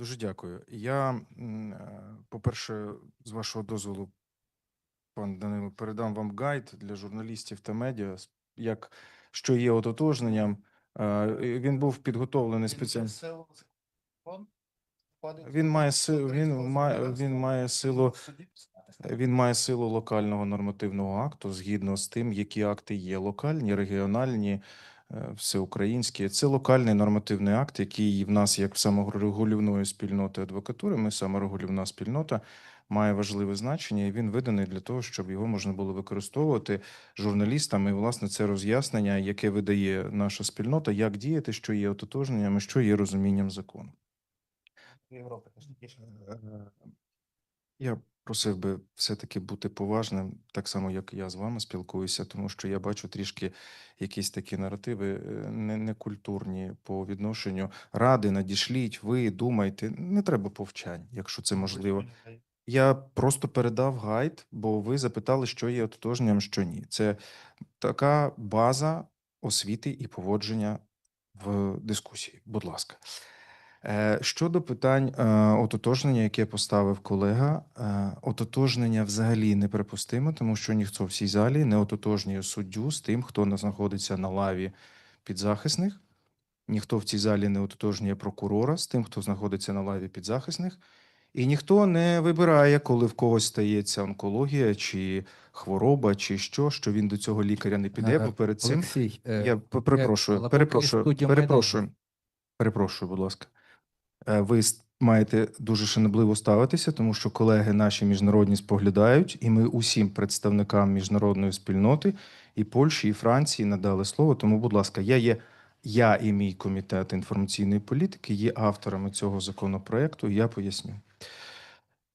Дуже дякую. Я, е, по-перше, з вашого дозволу, пан Данило, передам вам гайд для журналістів та медіа, як що є ототожненням. Е, Він був підготовлений спеціально. Він має силу. Він має він має силу. Він має силу локального нормативного акту згідно з тим, які акти є локальні, регіональні, всеукраїнські. Це локальний нормативний акт, який в нас, як саморегулівної спільноти адвокатури, ми саморегулівна спільнота, має важливе значення, і він виданий для того, щоб його можна було використовувати журналістами. І, власне, це роз'яснення, яке видає наша спільнота, як діяти, що є ототожненням, що є розумінням закону. Європи. Е, Я просив би все-таки бути поважним, так само, як я з вами спілкуюся, тому що я бачу трішки якісь такі наративи е, не- некультурні по відношенню ради, надішліть, ви думайте. Не треба повчань, якщо це можливо. Я просто передав гайд, бо ви запитали, що є ототожненням, що ні. Це така база освіти і поводження в дискусії. Будь ласка. Е, Щодо питань е, ототожнення, яке поставив колега, е, ототожнення взагалі неприпустимо, тому що ніхто в цій залі не ототожнює суддю з тим, хто на- знаходиться на лаві підзахисних. Ніхто в цій залі не ототожнює прокурора з тим, хто знаходиться на лаві підзахисних. І ніхто не вибирає, коли в когось стається онкологія чи хвороба, чи що, що він до цього лікаря не піде, бо перед цим Олексій, я перепрошую, перепрошую, перепрошую. Перепрошую, будь ласка. Е, Ви маєте дуже шанобливо ставитися, тому що колеги наші міжнародні споглядають, і ми усім представникам міжнародної спільноти і Польщі, і Франції надали слово. Тому, будь ласка, я є. Я і мій комітет інформаційної політики є авторами цього законопроекту. Я поясню.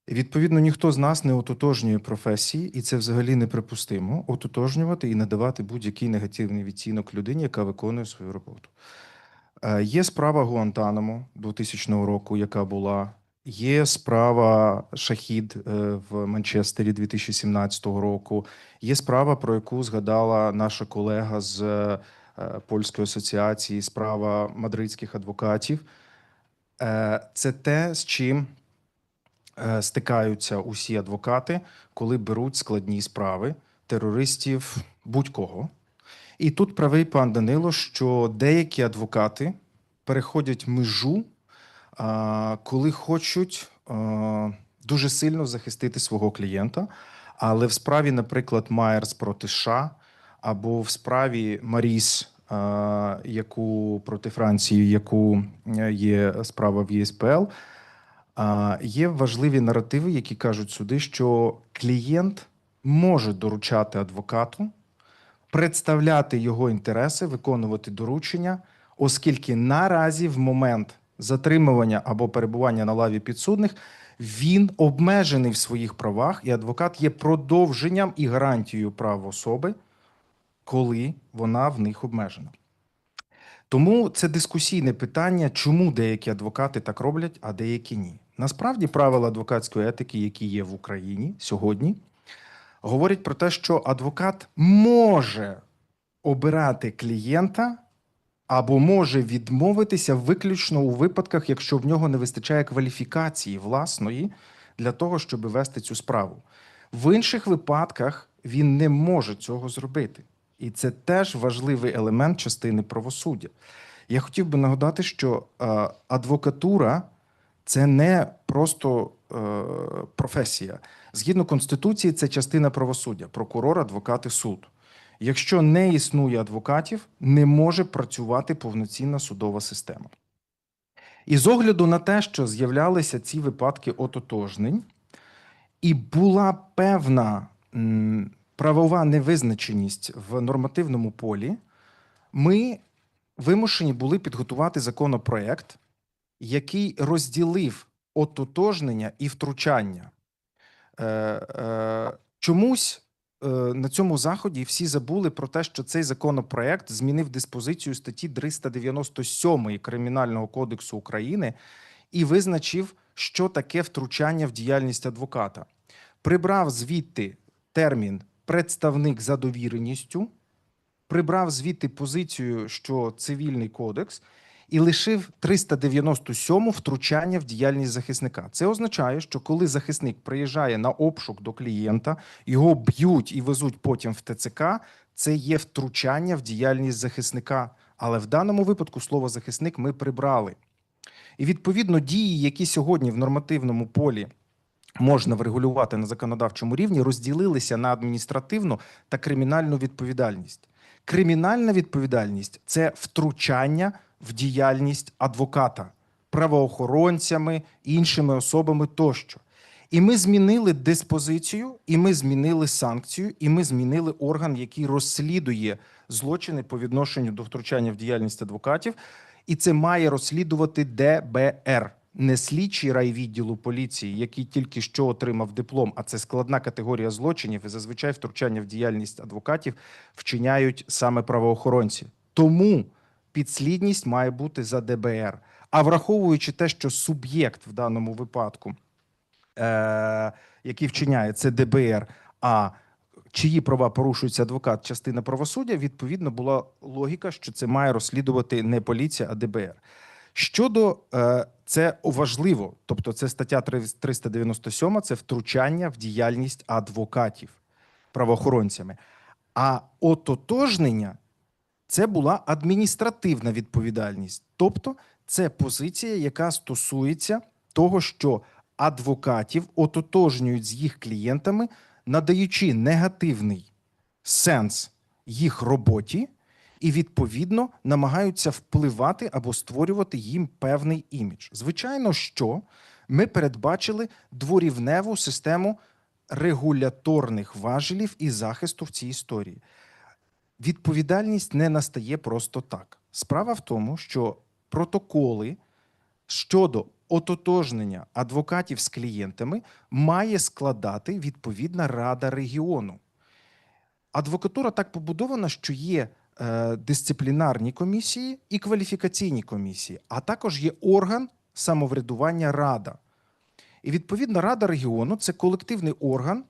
Відповідно, ніхто з нас не ототожнює професії, і це взагалі неприпустимо ототожнювати і надавати будь-який негативний відцінок людині, яка виконує свою роботу. Е, Є справа Гуантанамо 2000 року, яка була. Є справа Шахід е, в Манчестері 2017 року. Є справа, про яку згадала наша колега з е, польської асоціації, справа мадридських адвокатів. Це те, з чим стикаються усі адвокати, коли беруть складні справи терористів будь-кого. І тут правий пан Данило, що деякі адвокати переходять межу, коли хочуть дуже сильно захистити свого клієнта. Але в справі, наприклад, Майерс проти США або в справі Маріс, яку проти Франції, яку е, є справа в ЄСПЛ, є важливі наративи, які кажуть суди, що клієнт може доручати адвокату представляти його інтереси, виконувати доручення, оскільки наразі в момент затримування або перебування на лаві підсудних він обмежений в своїх правах, і адвокат є продовженням і гарантією прав особи, коли вона в них обмежена. Тому це дискусійне питання, чому деякі адвокати так роблять, а деякі ні. Насправді правила адвокатської етики, які є в Україні сьогодні, говорять про те, що адвокат може обирати клієнта або може відмовитися виключно у випадках, якщо в нього не вистачає кваліфікації власної для того, щоб вести цю справу. В інших випадках він не може цього зробити. І це теж важливий елемент частини правосуддя. Я хотів би нагадати, що е, адвокатура це не просто е, професія. Згідно Конституції, це частина правосуддя: прокурор, адвокат і суд. Якщо не існує адвокатів, не може працювати повноцінна судова система. І з огляду на те, що з'являлися ці випадки ототожнень, і була певна правова невизначеність в нормативному полі, ми вимушені були підготувати законопроект, який розділив ототожнення і втручання. Е, е, чомусь е, на цьому заході всі забули про те, що цей законопроект змінив диспозицію статті 397 Кримінального кодексу України і визначив, що таке втручання в діяльність адвоката. Прибрав звідти термін представник за довіреністю, прибрав звідти позицію, що цивільний кодекс, і лишив 397 втручання в діяльність захисника. Це означає, що коли захисник приїжджає на обшук до клієнта, його б'ють і везуть потім в ТЦК. Це є втручання в діяльність захисника. Але в даному випадку слово захисник ми прибрали. І відповідно дії, які сьогодні в нормативному полі можна врегулювати на законодавчому рівні, розділилися на адміністративну та кримінальну відповідальність. Кримінальна відповідальність це втручання в діяльність адвоката, правоохоронцями, іншими особами тощо. І ми змінили диспозицію, і ми змінили санкцію, і ми змінили орган, який розслідує злочини по відношенню до втручання в діяльність адвокатів. І це має розслідувати ДБР, не слідчий райвідділу поліції, який тільки що отримав диплом, а це складна категорія злочинів. І зазвичай втручання в діяльність адвокатів вчиняють саме правоохоронці. Тому підслідність має бути за ДБР. А враховуючи те, що суб'єкт в даному випадку, е- який вчиняє це ДБР, а чиї права порушується адвокат, частина правосуддя, відповідно була логіка, що це має розслідувати не поліція, а ДБР. Щодо е, це важливо, тобто це стаття 397, це втручання в діяльність адвокатів правоохоронцями. А ототожнення це була адміністративна відповідальність, тобто це позиція, яка стосується того, що адвокатів ототожнюють з їх клієнтами, надаючи негативний сенс їх роботі, і відповідно намагаються впливати або створювати їм певний імідж. Звичайно, що ми передбачили дворівневу систему регуляторних важелів і захисту в цій історії. Відповідальність не настає просто так. Справа в тому, що протоколи щодо ототожнення адвокатів з клієнтами має складати відповідна рада регіону. Адвокатура так побудована, що є е, дисциплінарні комісії і кваліфікаційні комісії, а також є орган самоврядування рада. І відповідно рада регіону це колективний орган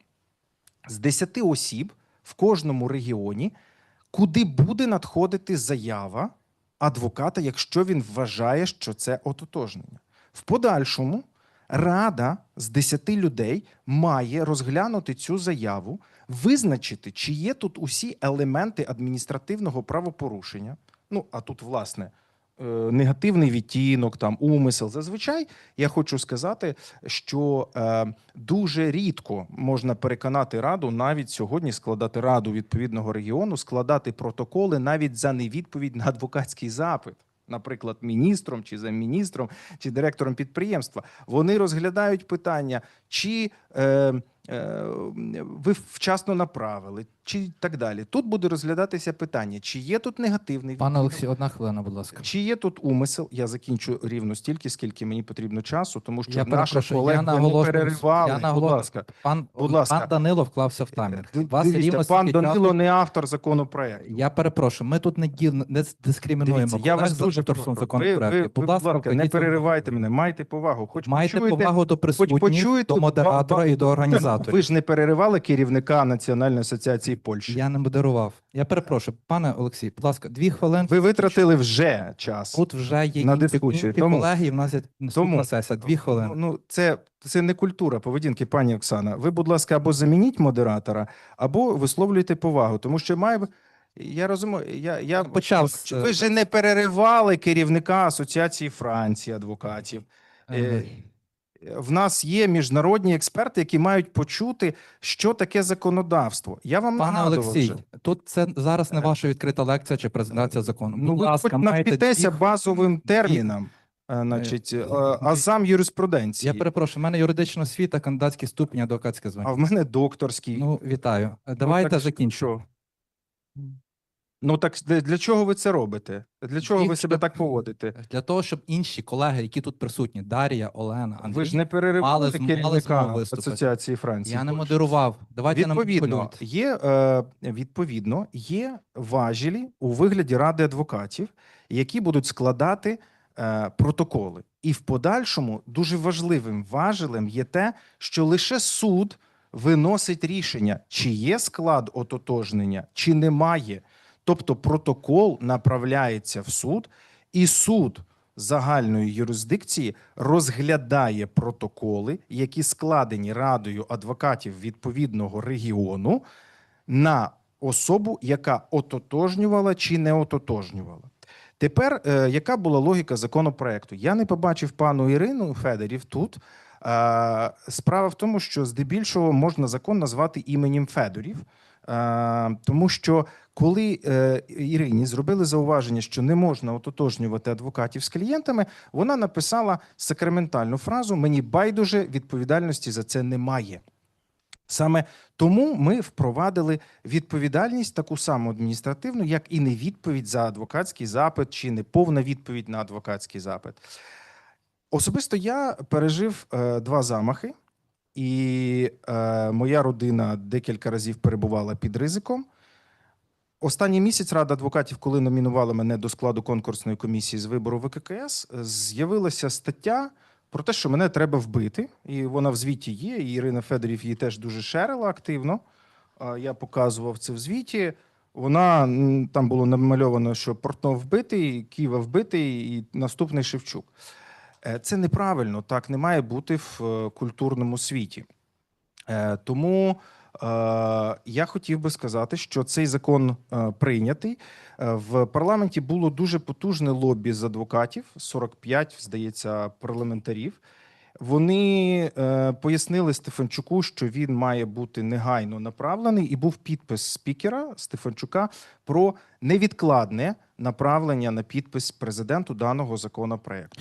з 10 осіб в кожному регіоні, куди буде надходити заява адвоката, якщо він вважає, що це ототожнення. В подальшому рада з 10 людей має розглянути цю заяву, визначити, чи є тут усі елементи адміністративного правопорушення. Ну, а тут, власне, негативний відтінок, там умисел. Зазвичай я хочу сказати, що е, дуже рідко можна переконати раду навіть сьогодні складати раду відповідного регіону, складати протоколи навіть за невідповідь на адвокатський запит. Наприклад, міністром чи замміністром, чи директором підприємства, вони розглядають питання, чи е, е, ви вчасно направили, чи так далі. Тут буде розглядатися питання, чи є тут негативний Пане Олексій, одна хвилина, будь ласка. чи є тут умисел? Я закінчу рівно стільки, скільки мені потрібно часу, тому що Я наша колега не переривали. я Будь ласка, Пан, Будь ласка. пан Данило вклався в таймер. Д- Вас дивіться, рівно пан Данило не автор законопроекту. Я перепрошую, ми тут не, не дискримінуємо Дивіться, я вас дуже прошу. Ви, ви, Будь ласка, не переривайте мене, майте повагу. Хоч Майте почуєте, повагу до присутніх, до модератора і до організаторів. Ви ж не переривали керівника Національної асоціації Польщі. Я не модерував. Я перепрошую, пане Олексій, будь ласка, дві хвилини. Ви витратили вже час. Тут вже є на дискусію. Тому- колеги, в нас є наступна тому- сесія. Дві хвилини. Ну, це, це не культура поведінки, пані Оксана. Ви, будь ласка, або замініть модератора, або висловлюйте повагу. Тому що має. Я розумію, я, я Почав ви ж не переривали керівника Асоціації Франції адвокатів. Е, Е, В нас є міжнародні експерти, які мають почути, що таке законодавство. Я вам Пане Олексій, вже. тут це зараз не ваша відкрита лекція чи презентація закону. Ну, Будь ви ласка, хоч навчитеся дві базовим термінам, е, значить, е, азам юриспруденції. Я перепрошую, в мене юридична освіта, кандидатський ступінь, адвокатське А звання. в мене докторський. Ну, вітаю. Е, Ну, Давайте так закінчимо. Ну так для, для чого ви це робите? Для чого ви себе так поводите? Для того, щоб інші колеги, які тут присутні, Дар'я, Олена, Андрій, Ви ж не переривали зм- мали керівника виступити. Асоціації Франції. я не модерував. Давайте не Відповідно, маніпулюйте. є, е, відповідно, є важелі у вигляді ради адвокатів, які будуть складати е, протоколи. І в подальшому дуже важливим важелем є те, що лише суд виносить рішення, чи є склад ототожнення, чи немає. Тобто протокол направляється в суд, і суд загальної юрисдикції розглядає протоколи, які складені радою адвокатів відповідного регіону на особу, яка ототожнювала чи не ототожнювала. Тепер, е, яка була логіка законопроекту? Я не побачив пану Ірину Федорів тут. Е, справа в тому, що здебільшого можна закон назвати іменем Федорів, тому що коли е, Ірині зробили зауваження, що не можна ототожнювати адвокатів з клієнтами, вона написала сакраментальну фразу: Мені байдуже відповідальності за це немає. Саме тому ми впровадили відповідальність таку саму адміністративну, як і не відповідь за адвокатський запит чи неповна відповідь на адвокатський запит. Особисто я пережив е, два замахи, і е, моя родина декілька разів перебувала під ризиком. Останній місяць Рада адвокатів, коли номінувала мене до складу конкурсної комісії з вибору ВККС, е, з'явилася стаття про те, що мене треба вбити. І вона в звіті є. І Ірина Федорів її теж дуже шерила активно. Я показував це в звіті. Вона там було намальовано, що Портнов вбитий, Ківа вбитий, і наступний Шевчук. Е, Це неправильно, так не має бути в е, культурному світі. Е, Тому я хотів би сказати, що цей закон прийнятий. В парламенті було дуже потужне лобі з адвокатів, 45, здається, парламентарів. Вони пояснили Стефанчуку, що він має бути негайно направлений, і був підпис спікера Стефанчука про невідкладне направлення на підпис президенту даного законопроекту.